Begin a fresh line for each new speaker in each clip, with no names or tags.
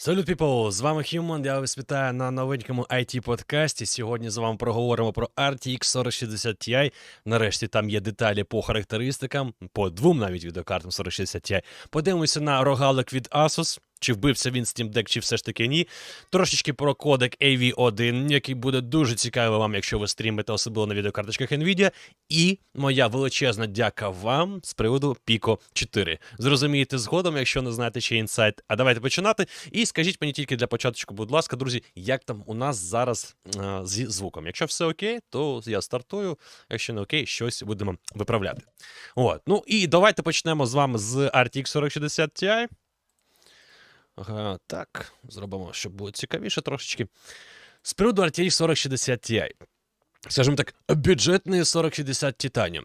Салют, people! З вами Human, я вас вітаю на новенькому it подкасті Сьогодні з вами проговоримо про RTX 4060 Ti. Нарешті там є деталі по характеристикам, по двом навіть відеокартам 4060 Ti. Подивимося на рогалик від Asus. Чи вбився він Steam Deck, чи все ж таки ні. Трошечки про кодек AV1, який буде дуже цікавий вам, якщо ви стрімите, особливо на відеокарточках Nvidia. І моя величезна дяка вам з приводу Pico 4. Зрозумієте згодом, якщо не знаєте, чи інсайт. А давайте починати. І скажіть мені тільки для початку, будь ласка, друзі, як там у нас зараз а, зі звуком. Якщо все окей, то я стартую. Якщо не окей, щось будемо виправляти. От. Ну і давайте почнемо з вами з RTX 4060 Ti. Ага, так, зробимо, щоб було цікавіше трошечки. З приводу RTX 4060 Ti. Скажімо так, бюджетний 4060 Titanium.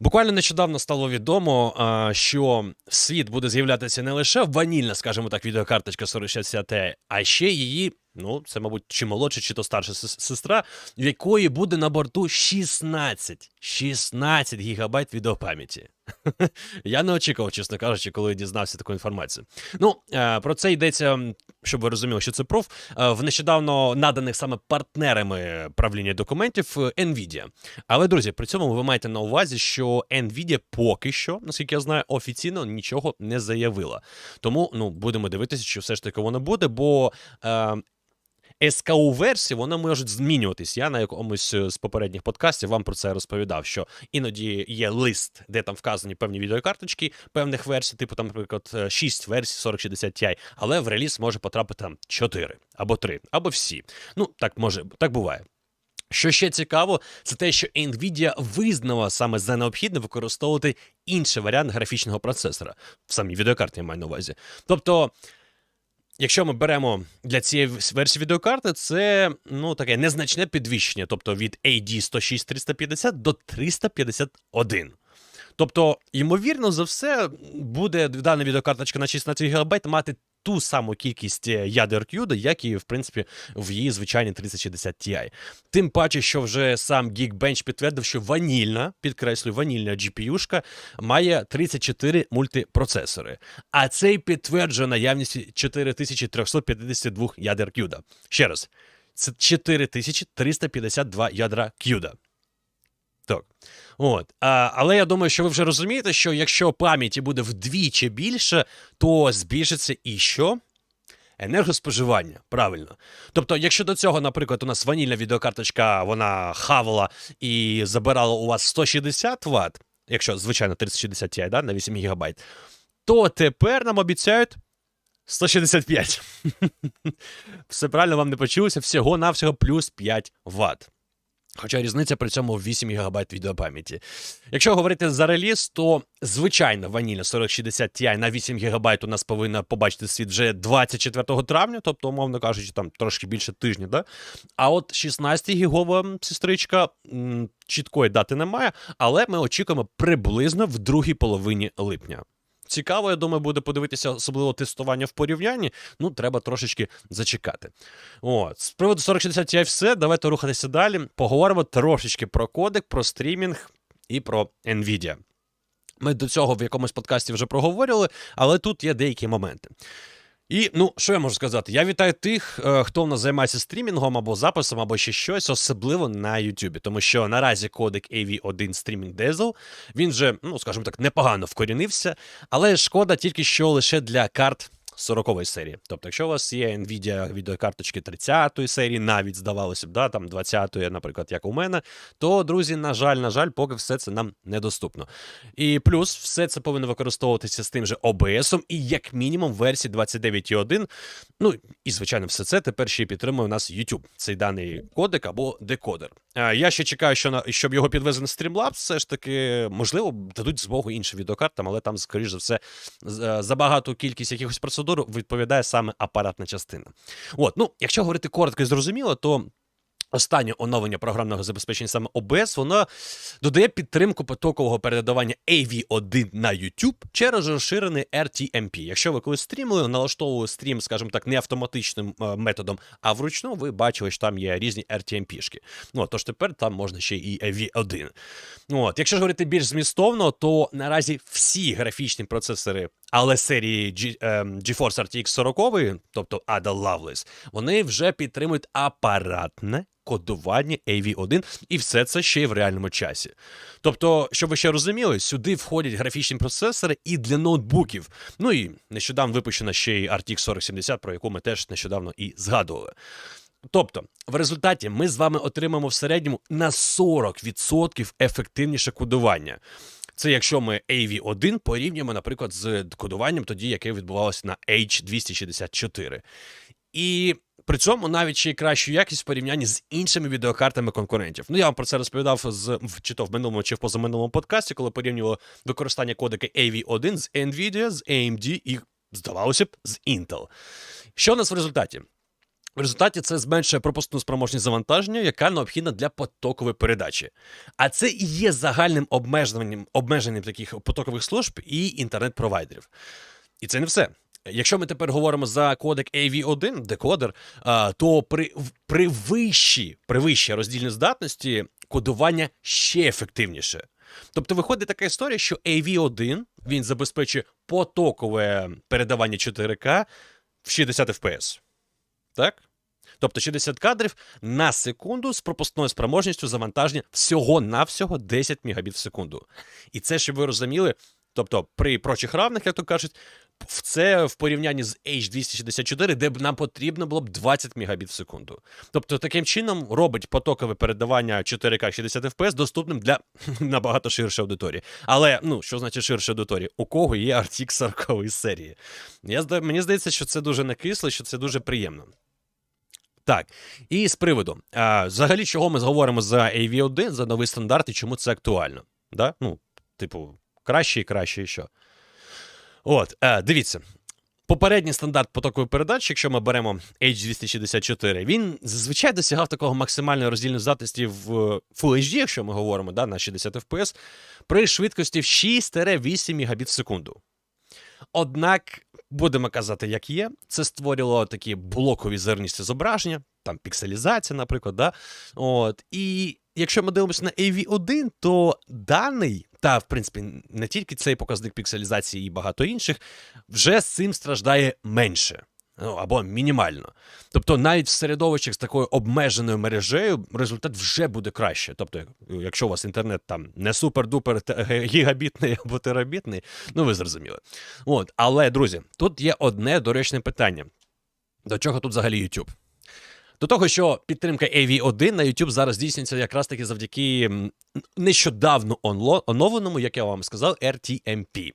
Буквально нещодавно стало відомо, що в світ буде з'являтися не лише ванільна, скажімо так, відеокарточка 4060 Ti, а ще її, ну, це, мабуть, чи молодша, чи то старша сестра, в якої буде на борту 16, 16 гігабайт відеопам'яті. Я не очікував, чесно кажучи, коли дізнався таку інформацію. Ну, е, про це йдеться, щоб ви розуміли, що це пруф, е, в нещодавно наданих саме партнерами правління документів е, Nvidia. Але, друзі, при цьому ви маєте на увазі, що Nvidia поки що, наскільки я знаю, офіційно нічого не заявила. Тому ну, будемо дивитися, що все ж таки воно буде, бо. СКУ версії вона можуть змінюватись. Я на якомусь е, з попередніх подкастів вам про це розповідав, що іноді є лист, де там вказані певні відеокарточки певних версій, типу там, наприклад, е, 6 версій 4060 Ti, але в реліз може потрапити там 4 або 3, або всі. Ну, так може, так буває. Що ще цікаво, це те, що Nvidia визнала саме за необхідне використовувати інший варіант графічного процесора в самій відеокарті, я маю на увазі. Тобто, якщо ми беремо для цієї версії відеокарти, це ну таке незначне підвищення, тобто від AD 106 350 до 351. Тобто, ймовірно, за все буде дана відеокарточка на 16 ГБ мати ту саму кількість е, ядер CUDA, як і, в принципі, в її звичайній 3060 Ti. Тим паче, що вже сам Geekbench підтвердив, що ванільна, підкреслюю, ванільна GPU-шка має 34 мультипроцесори. А це й підтверджує наявність 4352 ядер CUDA. Ще раз, це 4352 ядра CUDA. Так. От. А, але я думаю, що ви вже розумієте, що якщо пам'яті буде вдвічі більше, то збільшиться і що? Енергоспоживання, правильно. Тобто, якщо до цього, наприклад, у нас ванільна відеокарточка, вона хавала і забирала у вас 160 Вт, якщо, звичайно, 3060 Ti, да, на 8 ГБ, то тепер нам обіцяють 165. Все правильно вам не почулося, всього-навсього плюс 5 Вт. Хоча різниця при цьому 8 ГБ відеопам'яті. Якщо говорити за реліз, то звичайно ванільна 4060 Ti на 8 ГБ у нас повинна побачити світ вже 24 травня, тобто, умовно кажучи, там трошки більше тижня. Да? А от 16 гігова сестричка чіткої дати немає, але ми очікуємо приблизно в другій половині липня. Цікаво, я думаю, буде подивитися, особливо тестування в порівнянні. Ну, треба трошечки зачекати. От. З приводу 4060 Ti все, давайте рухатися далі. Поговоримо трошечки про кодек, про стрімінг і про Nvidia. Ми до цього в якомусь подкасті вже проговорили, але тут є деякі моменти. І ну, що я можу сказати? Я вітаю тих, е, хто в нас займається стрімінгом або записом, або ще щось, особливо на YouTube. Тому що наразі кодек AV1 Streaming Diesel, він вже, ну скажімо так, непогано вкорінився, але шкода тільки що лише для карт 40 серії. Тобто, якщо у вас є Nvidia відеокарточки 30-ї серії, навіть здавалося б, да, там 20-ї, наприклад, як у мене, то, друзі, на жаль, на жаль, поки все це нам недоступно. І плюс все це повинно використовуватися з тим же OBS, і як мінімум версії 29.1. Ну і звичайно, все це тепер ще й підтримує у нас YouTube, цей даний кодек або декодер. А, Я ще чекаю, що на щоб його підвезли на Streamlabs, все ж таки, можливо, дадуть змогу іншим відеокартам, але там, скоріш за все, з- за багату кількість якихось процедур відповідає саме апаратна частина. От, ну, якщо говорити коротко і зрозуміло, то. Останнє оновлення програмного забезпечення саме OBS, воно додає підтримку потокового передавання AV1 на YouTube через розширений RTMP. Якщо ви колись стрімили, налаштовували стрім, скажімо так, не автоматичним е, методом, а вручну, ви бачили, що там є різні RTMP-шки. Ну, тож тепер там можна ще і AV1. От, якщо ж говорити більш змістовно, то наразі всі графічні процесори Але серії G, ем, GeForce RTX 40, тобто Ada Lovelace, вони вже підтримують апаратне кодування AV1, і все це ще й в реальному часі. Тобто, щоб ви ще розуміли, сюди входять графічні процесори і для ноутбуків. Ну і нещодавно випущена ще й RTX 4070, про яку ми теж нещодавно і згадували. Тобто, в результаті ми з вами отримаємо в середньому на 40% ефективніше кодування. Це якщо ми AV1 порівнюємо, наприклад, з кодуванням тоді, яке відбувалося на H264. І при цьому навіть ще й кращу якість в порівнянні з іншими відеокартами конкурентів. Ну, я вам про це розповідав з чи то в минулому, чи в позаминулому подкасті, коли порівнювало використання кодека AV1 з Nvidia, з AMD і, здавалося б, з Intel. Що у нас в результаті? В результаті це зменшує пропускну спроможність завантаження, яка необхідна для потокової передачі. А це і є загальним обмеженням обмеженням таких потокових служб і інтернет-провайдерів. І це не все. Якщо ми тепер говоримо за кодек AV1, декодер, то при при вищій при вищій роздільній здатності кодування ще ефективніше. Тобто виходить така історія, що AV1 він забезпечує потокове передавання 4К в 60 FPS. Так? Тобто 60 кадрів на секунду з пропускною спроможністю завантаження всього-навсього 10 Мбіт в секунду. І це, щоб ви розуміли, тобто при прочих равних, як то кажуть, це в порівнянні з H264, де б нам потрібно було б 20 Мбіт в секунду. Тобто, таким чином робить потокове передавання 4К 60 FPS доступним для набагато ширшої аудиторії. Але ну що значить ширша аудиторія? У кого є RTX 40 серії? Я Мені здається, що це дуже накисло, що це дуже приємно. Так, і з приводу, а, взагалі, чого ми говоримо за AV1, за новий стандарт і чому це актуально? Да? Ну, Типу, краще і краще і що. От, а, дивіться. Попередній стандарт потокової передачі, якщо ми беремо H264, він зазвичай досягав такого максимальної роздільної здатності в Full HD, якщо ми говоримо да, на 60 FPS, при швидкості в 6-8 Мбіт в секунду. Однак Будемо казати, як є. Це створило такі блокові зерністі зображення, там пікселізація, наприклад. да? От. І якщо ми дивимося на AV1, то даний, та, в принципі, не тільки цей показник пікселізації і багато інших, вже з цим страждає менше ну або мінімально. Тобто, навіть в середовищах з такою обмеженою мережею результат вже буде краще. Тобто, якщо у вас інтернет там не супер-дупер гігабітний або терабітний, ну ви зрозуміли. От, але друзі, тут є одне доречне питання: до чого тут взагалі YouTube? До того, що підтримка AV1 на YouTube зараз здійснюється якраз таки завдяки нещодавно оновленому, як я вам сказав, RTMP.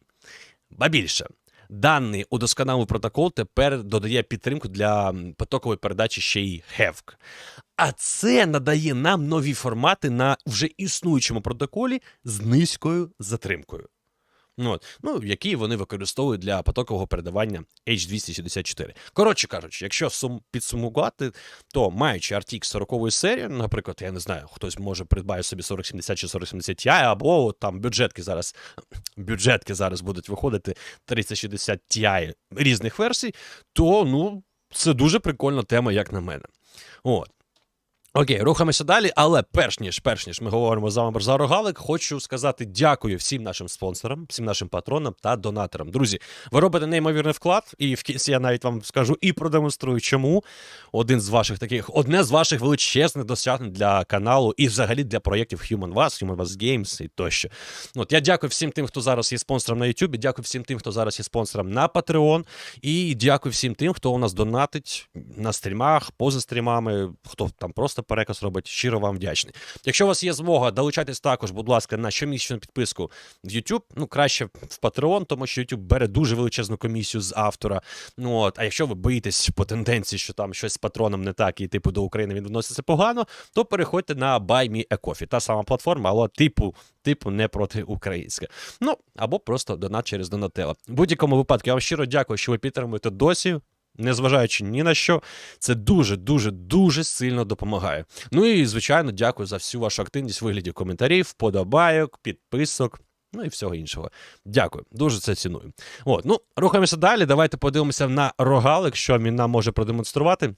Ба більше, Даний удосконалий протокол тепер додає підтримку для потокової передачі ще й HEVC. А це надає нам нові формати на вже існуючому протоколі з низькою затримкою. Ну, от. Ну, які вони використовують для потокового передавання H264. Коротше кажучи, якщо сум підсумувати, то маючи RTX 40 серії, наприклад, я не знаю, хтось може придбати собі 4070 чи 4070 Ti, або там бюджетки зараз бюджетки зараз будуть виходити 3060 Ti різних версій, то ну, це дуже прикольна тема, як на мене. От. Окей, рухаємося далі, але перш ніж перш ніж ми говоримо з вами за рогалик, хочу сказати дякую всім нашим спонсорам, всім нашим патронам та донаторам. Друзі, ви робите неймовірний вклад, і в кінці я навіть вам скажу і продемонструю, чому один з ваших таких, одне з ваших величезних досягнень для каналу і взагалі для проєктів Human Was, Human Was Games і тощо. От я дякую всім тим, хто зараз є спонсором на YouTube, дякую всім тим, хто зараз є спонсором на Patreon, і дякую всім тим, хто у нас донатить на стрімах, поза стрімами, хто там просто переказ робить. Щиро вам вдячний. Якщо у вас є змога, долучайтесь також, будь ласка, на щомісячну підписку в YouTube. Ну, краще в Patreon, тому що YouTube бере дуже величезну комісію з автора. Ну от, а якщо ви боїтесь по тенденції, що там щось з патроном не так, і типу до України він вноситься погано, то переходьте на Buy Me a Coffee. Та сама платформа, але типу. Типу не проти українська. Ну або просто донат через Донателло. В будь-якому випадку я вам щиро дякую, що ви підтримуєте досі незважаючи ні на що, це дуже, дуже, дуже сильно допомагає. Ну і, звичайно, дякую за всю вашу активність в вигляді коментарів, вподобайок, підписок. Ну і всього іншого. Дякую, дуже це ціную. От, ну, рухаємося далі. Давайте подивимося на рогалик, що він нам може продемонструвати.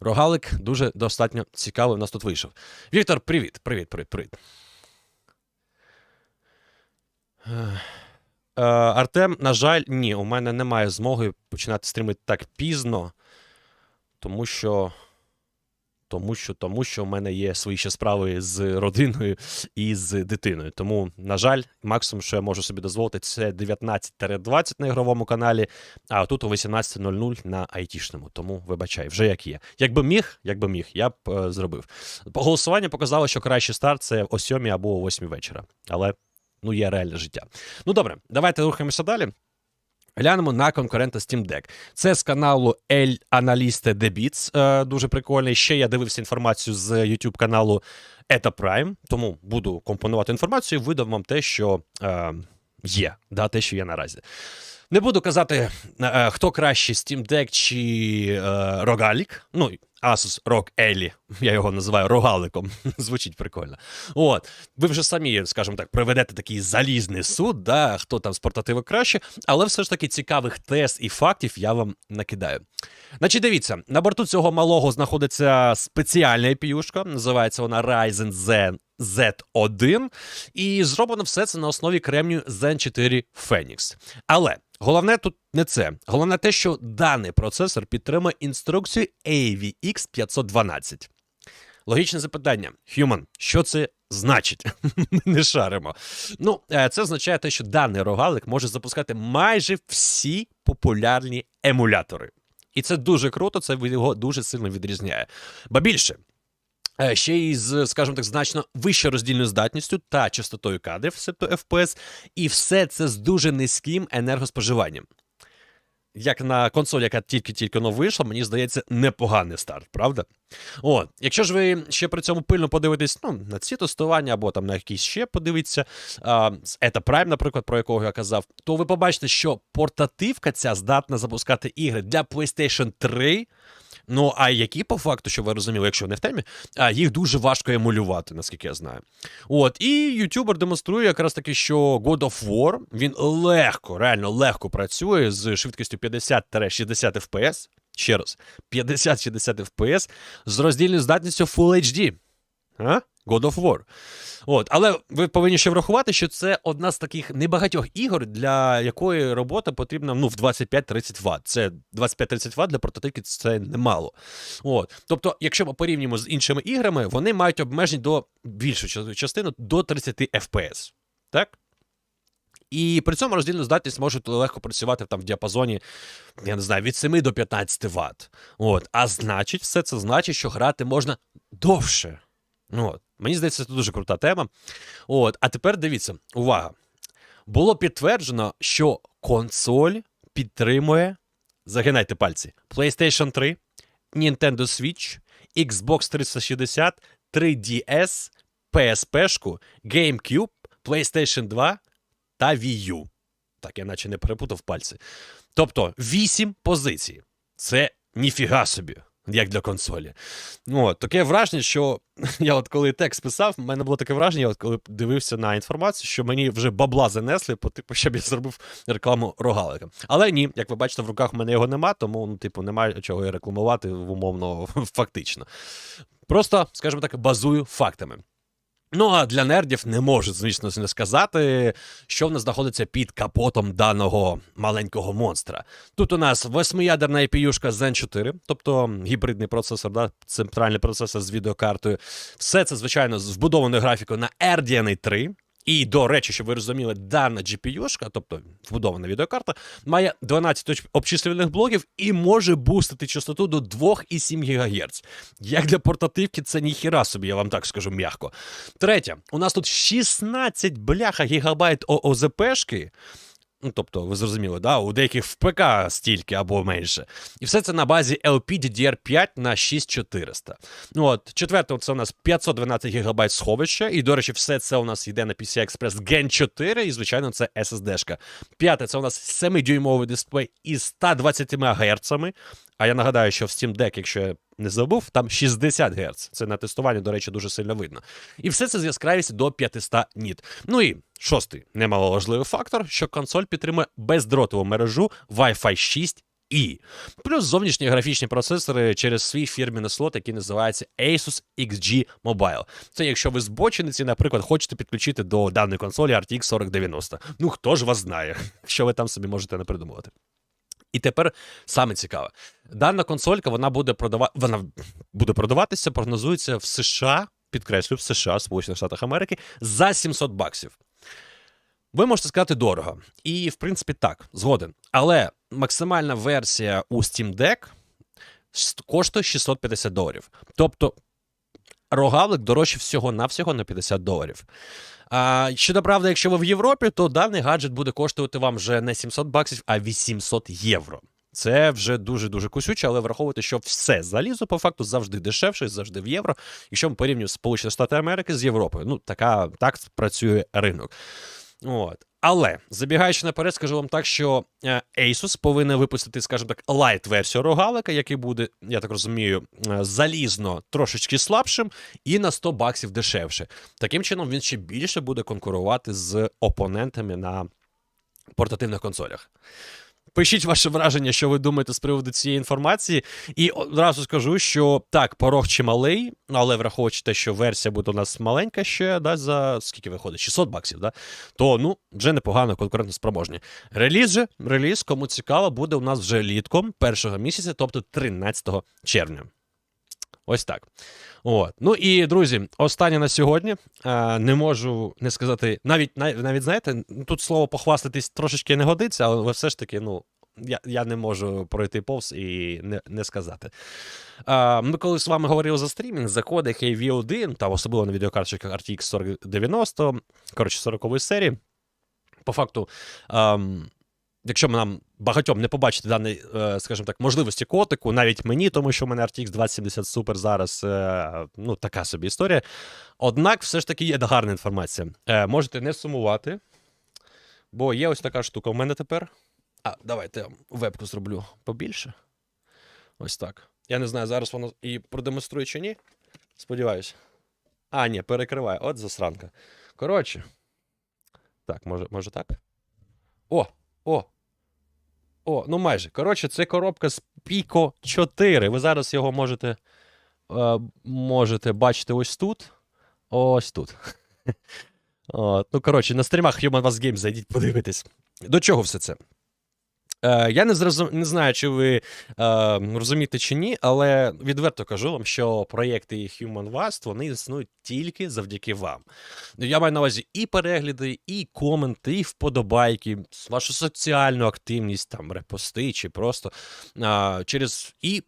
Рогалик дуже достатньо цікавий у нас тут вийшов. Віктор, привіт, привіт, привіт, привіт. Е, Артем, на жаль, ні, у мене немає змоги починати стрімити так пізно, тому що. Тому що тому що в мене є свої ще справи з родиною і з дитиною. Тому, на жаль, максимум, що я можу собі дозволити, це 19-20 на ігровому каналі, а тут о 18.00 на айтішному. Тому вибачай, вже як є. Якби міг, якби міг, я б е, зробив. Голосування показало, що кращий старт це о 7 або о 8 вечора. Але ну є реальне життя. Ну добре, давайте рухаємося далі. Глянемо на конкурента Steam Deck. Це з каналу El Analiste Debits, е, дуже прикольний. Ще я дивився інформацію з YouTube каналу Eta Prime, тому буду компонувати інформацію і видам вам те, що е, є, да, те, що є наразі. Не буду казати, е, хто краще Steam Deck чи е, Rogalік. Ну, Asus ROG Ellie, я його називаю рогаликом. Звучить прикольно. От, ви вже самі, скажімо так, проведете такий залізний суд, да, хто там з краще, але все ж таки цікавих тест і фактів я вам накидаю. Значить, дивіться, на борту цього малого знаходиться спеціальна епіюшка, називається вона Ryzen Zen Z1, і зроблено все це на основі кремнію Zen 4 Phoenix. Але головне тут не це. Головне те, що даний процесор підтримує інструкцію AVX 512. Логічне запитання: Human, що це значить? Не шаримо. Ну, е, це означає те, що даний рогалик може запускати майже всі популярні емулятори. І це дуже круто, це його дуже сильно відрізняє. Ба більше, ще й з, скажімо так, значно вищою роздільною здатністю та частотою кадрів, себто FPS, і все це з дуже низьким енергоспоживанням. Як на консолі, яка тільки-тільки но вийшла, мені здається, непоганий старт, правда? От, якщо ж ви ще при цьому пильно подивитесь ну, на ці тестування або там на якісь ще подивитися, а, з Eta Prime, наприклад, про якого я казав, то ви побачите, що портативка ця здатна запускати ігри для PlayStation 3. Ну, а які по факту, що ви розуміли, якщо не в темі, а їх дуже важко емулювати, наскільки я знаю. От, і ютубер демонструє якраз таки, що God of War він легко, реально легко працює з швидкістю 50-60 FPS. Ще раз, 50-60 FPS з роздільною здатністю Full HD. А? God of War. От, Але ви повинні ще врахувати, що це одна з таких небагатьох ігор, для якої робота потрібна ну, в 25-30 Вт. Це 25-30 Вт для прототипів це немало. От. Тобто, якщо ми порівнюємо з іншими іграми, вони мають обмежень до більшу частину до 30 FPS. Так? І при цьому роздільну здатність можуть легко працювати там в діапазоні, я не знаю, від 7 до 15 Вт. От. А значить, все це значить, що грати можна довше. От. Мені здається, це дуже крута тема. От, А тепер дивіться, увага. Було підтверджено, що консоль підтримує. Загинайте пальці: PlayStation 3, Nintendo Switch, Xbox 360, 3DS, PSP, GameCube, PlayStation 2 та Wii U. Так, я наче не перепутав пальці. Тобто, 8 позицій. Це ніфіга собі як для консолі. Ну, Таке враження, що я от коли текст писав, в мене було таке враження, от коли дивився на інформацію, що мені вже бабла занесли, по типу, щоб я зробив рекламу рогалика. Але ні, як ви бачите, в руках в мене його нема, тому ну, типу, немає чого і рекламувати умовно фактично. Просто, скажімо так, базую фактами. Ну, а для нердів не можу, звісно, не сказати, що в нас знаходиться під капотом даного маленького монстра. Тут у нас восьмиядерна epu Zen 4, тобто гібридний процесор, да, центральний процесор з відеокартою. Все це, звичайно, з вбудованою графікою на RDNA 3. І, до речі, щоб ви розуміли, дана GPU, тобто вбудована відеокарта, має 12 обчислювальних блоків і може бустити частоту до 2,7 ГГц. Як для портативки, це ніхіра собі, я вам так скажу м'яко. Третє, у нас тут 16 бляха гігабайт ООЗПшки. Ну, тобто, ви зрозуміли, да? у деяких в ПК стільки або менше. І все це на базі LPDDR5 на 6400. Ну от, Четверте, це у нас 512 ГБ сховища. І, до речі, все це у нас йде на PCI Express Gen 4, і, звичайно, це SSD-шка. П'яте, це у нас 7-дюймовий дисплей із 120 Гц. А я нагадаю, що в Steam Deck, якщо я не забув, там 60 Гц. Це на тестуванні, до речі, дуже сильно видно. І все це з яскравістю до 500 ніт. Ну і шостий немаловажливий фактор, що консоль підтримує бездротову мережу Wi-Fi 6 І плюс зовнішні графічні процесори через свій фірміний слот, який називається Asus XG Mobile. Це якщо ви збочинці, наприклад, хочете підключити до даної консолі RTX 4090. Ну хто ж вас знає, що ви там собі можете не придумувати. І тепер саме цікаве. Дана консолька вона буде продава... вона буде продаватися, прогнозується в США, підкреслю, в США, Сполучених Штатах Америки, за 700 баксів. Ви можете сказати дорого. І, в принципі, так, згоден. Але максимальна версія у Steam Deck коштує 650 доларів. Тобто рогалик дорожче всього-навсього на 50 доларів. А щодо правди, якщо ви в Європі, то даний гаджет буде коштувати вам вже не 700 баксів, а 800 євро. Це вже дуже дуже кусюче, але враховуйте, що все залізо по факту завжди дешевше, завжди в євро. Якщо ми порівнюємо Сполучені Штати Америки з Європою, ну така так працює ринок. От. Але забігаючи наперед, скажу вам так, що е, Asus повинен випустити, скажімо так, лайт-версію рогалика, який буде, я так розумію, е, залізно трошечки слабшим і на 100 баксів дешевше. Таким чином він ще більше буде конкурувати з опонентами на портативних консолях. Пишіть ваше враження, що ви думаєте з приводу цієї інформації. І одразу скажу, що так, порог чималий, але враховуючи те, що версія буде у нас маленька ще, да, за скільки виходить? 600 баксів, да? то ну, вже непогано, конкурентно спроможні. Реліз же, реліз, кому цікаво, буде у нас вже літком першого місяця, тобто 13 червня. Ось так. От. Ну і друзі, останнє на сьогодні. Не можу не сказати, навіть навіть знаєте, тут слово похвастатись трошечки не годиться, але все ж таки, ну. Я я не можу пройти повз і не не сказати. А, Ми коли з вами говорили за стрімінг, заходи HV1, та особливо на відеокарточках RTX 4090, коротше, 40 серії. По факту, ам, якщо нам багатьом не побачити даний, е, скажімо так, можливості котику, навіть мені, тому що в мене RTX 2070 Super зараз е, ну, така собі історія. Однак, все ж таки є гарна інформація. Е, можете не сумувати, бо є ось така штука. У мене тепер. А, давайте вебку зроблю побільше. Ось так. Я не знаю, зараз воно і продемонструє чи ні. Сподіваюсь. А, ні, перекриває. От засранка. Коротше. Так, може, може так? О! О! О, ну майже. Коротше, це коробка з Pico 4. Ви зараз його можете е, можете бачити ось тут. Ось тут. О, Ну, коротше, на стрімах Human Was Games зайдіть, подивитись. До чого все це? Е, Я не зрозум... не знаю, чи ви е, розумієте чи ні, але відверто кажу вам, що проєкти Human Vast, вони існують тільки завдяки вам. Я маю на увазі і перегляди, і коменти, і вподобайки, вашу соціальну активність, там репости, чи просто е, через і.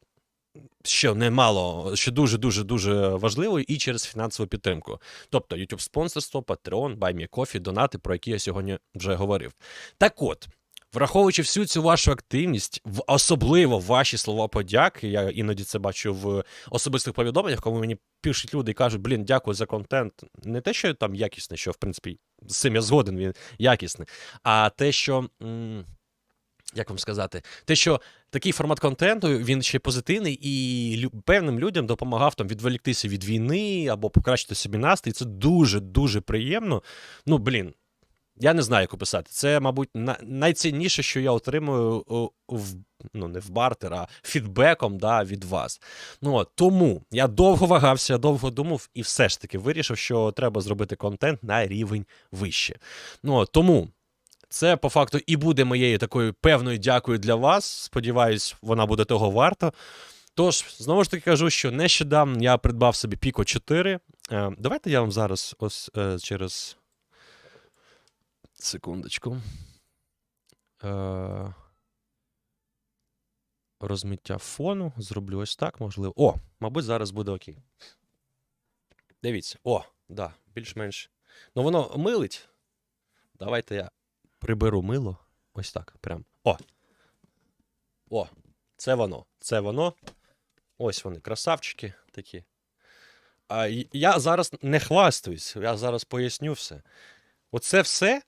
Що немало, що дуже дуже дуже важливо, і через фінансову підтримку. Тобто YouTube спонсорство, Patreon, BuyMeCoffee, донати, про які я сьогодні вже говорив. Так от. Враховуючи всю цю вашу активність, особливо ваші слова подяки, я іноді це бачу в особистих повідомленнях, коли мені пишуть люди і кажуть, блін, дякую за контент. Не те, що там якісний, що в принципі з цим я згоден, він якісний, а те, що. М як вам сказати, те, що такий формат контенту він ще позитивний і певним людям допомагав там відволіктися від війни або покращити собі настрій. Це дуже дуже приємно. Ну, блін, я не знаю, як описати. Це, мабуть, найцінніше, що я отримую в ну, не в бартер, а фідбеком да, від вас. Ну, Тому я довго вагався, довго думав, і все ж таки вирішив, що треба зробити контент на рівень вище. Ну, Тому. Це по факту і буде моєю такою певною дякою для вас. Сподіваюсь, вона буде того варта. Тож, знову ж таки кажу, що нещодавно я придбав собі Pico 4. Е, давайте я вам зараз ось е, через Секундочку. Е, Розмиття фону. Зроблю ось так, можливо. О, мабуть, зараз буде окей. Дивіться. О, да, більш-менш. Ну, воно милить. Давайте я приберу мило. Ось так. Прям. О. О, це воно. Це воно. Ось вони, красавчики такі. А Я зараз не хвастаюсь, я зараз поясню все. Оце все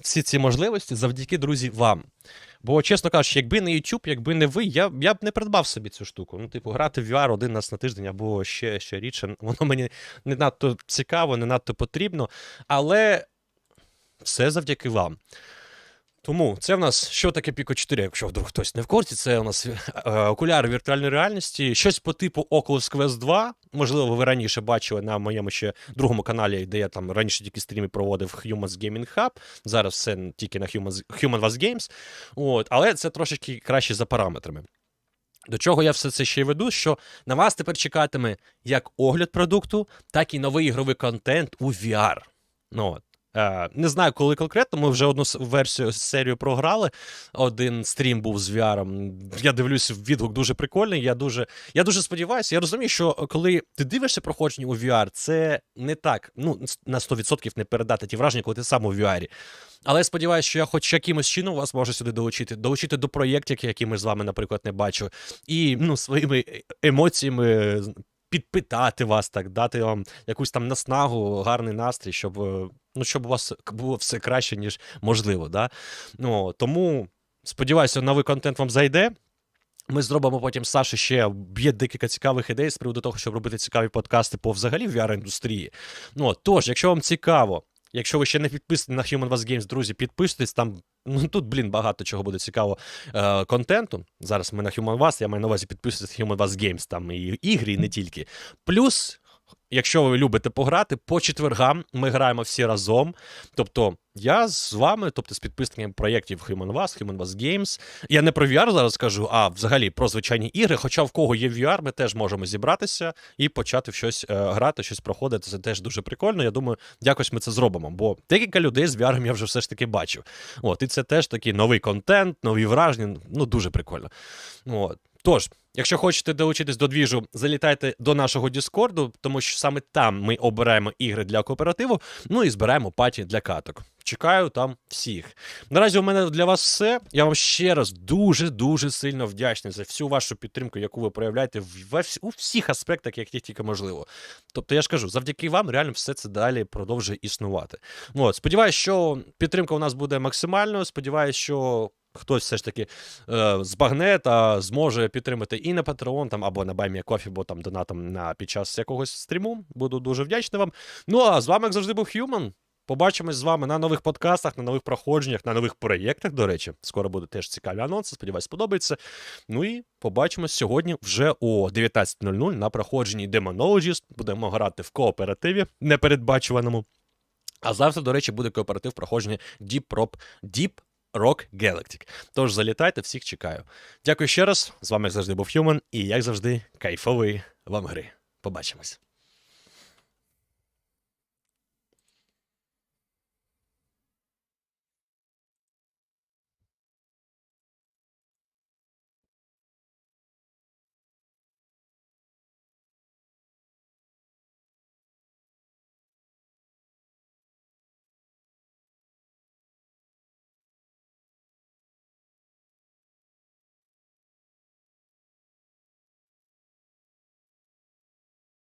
всі ці можливості завдяки, друзі, вам. Бо, чесно кажучи, якби не YouTube, якби не ви, я я б не придбав собі цю штуку. Ну, типу, грати в VR один раз на тиждень або ще ще рідше, воно мені не надто цікаво, не надто потрібно. Але все завдяки вам. Тому це в нас що таке Pico 4, якщо вдруг хтось не в курсі, це у нас е, окуляри віртуальної реальності, щось по типу Oculus Quest 2. Можливо, ви раніше бачили на моєму ще другому каналі, де я там раніше тільки стріми проводив Humans Gaming Hub. Зараз все тільки на Humans, Human Was Games. От, але це трошечки краще за параметрами. До чого я все це ще й веду, що на вас тепер чекатиме як огляд продукту, так і новий ігровий контент у VR. Ну, от. Е, Не знаю, коли конкретно. Ми вже одну версію серію програли. Один стрім був з VR. Я дивлюсь, відгук дуже прикольний. Я дуже, я дуже сподіваюся. Я розумію, що коли ти дивишся проходження у VR, це не так. Ну, на 100% не передати ті враження, коли ти сам у VR. Але я сподіваюся, що я хоч якимось чином вас можу сюди долучити, долучити до проєктів, які ми з вами, наприклад, не бачу, і ну, своїми емоціями підпитати вас, так, дати вам якусь там наснагу, гарний настрій, щоб, е, ну, щоб у вас було все краще, ніж можливо. Да? Ну, тому сподіваюся, новий контент вам зайде. Ми зробимо потім Саші ще б'є декілька цікавих ідей з приводу того, щоб робити цікаві подкасти по взагалі VR-індустрії. Ну, тож, якщо вам цікаво, якщо ви ще не підписані на Human Was Games, друзі, підписуйтесь там. Ну тут, блін, багато чого буде цікаво е, контенту. Зараз ми на Human Was, я маю на увазі підписуйтесь Human Was Games, там і ігри, і не тільки. Плюс, якщо ви любите пограти, по четвергам ми граємо всі разом. Тобто, я з вами, тобто з підписниками проєктів Human Was, Human Was Games. Я не про VR зараз кажу, а взагалі про звичайні ігри. Хоча в кого є VR, ми теж можемо зібратися і почати в щось е, грати, щось проходити. Це теж дуже прикольно. Я думаю, якось ми це зробимо. Бо декілька людей з VR я вже все ж таки бачив. От, і це теж такий новий контент, нові враження. Ну, дуже прикольно. От. Тож, якщо хочете долучитись до двіжу, залітайте до нашого Діскорду, тому що саме там ми обираємо ігри для кооперативу, ну і збираємо паті для каток. Чекаю там всіх. Наразі у мене для вас все. Я вам ще раз дуже-дуже сильно вдячний за всю вашу підтримку, яку ви проявляєте в- у всіх аспектах, яких тільки можливо. Тобто, я ж кажу, завдяки вам реально все це далі продовжує існувати. От, сподіваюсь, що підтримка у нас буде максимальною. Сподіваюсь, що хтось все ж таки е, збагне та зможе підтримати і на Patreon там, або на BuyMeACoffee, бо там донатом на під час якогось стріму. Буду дуже вдячний вам. Ну а з вами, як завжди, був Human. Побачимось з вами на нових подкастах, на нових проходженнях, на нових проєктах. До речі, скоро будуть теж цікаві анонси. Сподіваюсь, сподобається. Ну і побачимось сьогодні вже о 19.00 на проходженні Demonologist. Будемо грати в кооперативі непередбачуваному. А завтра, до речі, буде кооператив проходження Deep Rock, Deep Rock Galactic. Тож залітайте, всіх чекаю. Дякую ще раз. З вами, як завжди, був Human, і як завжди, кайфової вам гри. Побачимось.